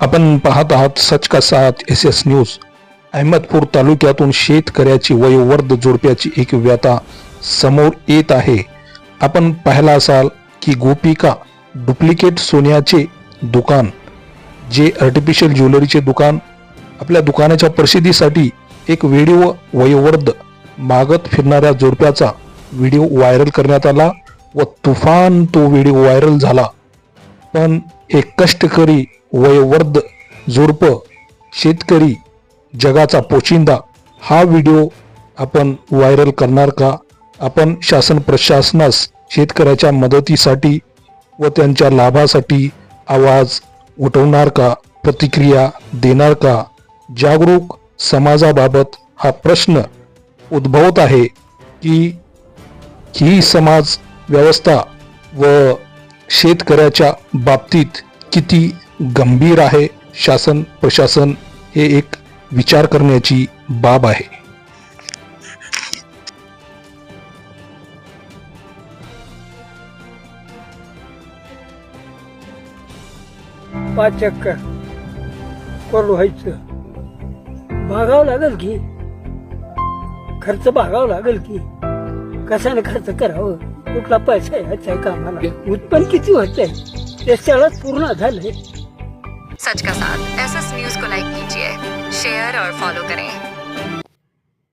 आपण पाहत आहात सच का एस एस न्यूज अहमदपूर तालुक्यातून शेतकऱ्याची वयोवर्ध जोडप्याची एक व्यथा समोर येत आहे. आपण पाहिला असाल की गोपिका डुप्लिकेट सोन्याचे दुकान जे आर्टिफिशियल ज्वेलरीचे दुकान आपल्या दुकानाच्या प्रसिद्धीसाठी एक व्हिडिओ वयोवर्ध मागत फिरणाऱ्या जोडप्याचा व्हिडिओ व्हायरल करण्यात आला व तुफान तो व्हिडिओ व्हायरल झाला. पण हे कष्टकरी वयवर्ध जोडप शेतकरी जगाचा पोचिंदा हा व्हिडिओ आपण व्हायरल करणार का? आपण शासन प्रशासनास शेतकऱ्याच्या मदतीसाठी व त्यांच्या लाभासाठी आवाज उठवणार का? प्रतिक्रिया देणार का? जागरूक समाजाबाबत हा प्रश्न उद्भवत आहे की ही समाज व्यवस्था व शेतकऱ्याच्या बाबतीत किती गंभीर आहे शासन प्रशासन हे एक विचार करण्याची बाब आहे. पाच चक्कर कोरडं व्हायचं. भागावं लागेल की? खर्च भागावं लागेल की? कशाने खर्च करावं? कुठला पैसा यायचा आहे कामाला? उत्पन्न किती व्हायचंय? ते पूर्ण झालंय. सच का साथ? एस एस न्यूज को लाइक कीजिए शेयर और फॉलो करें।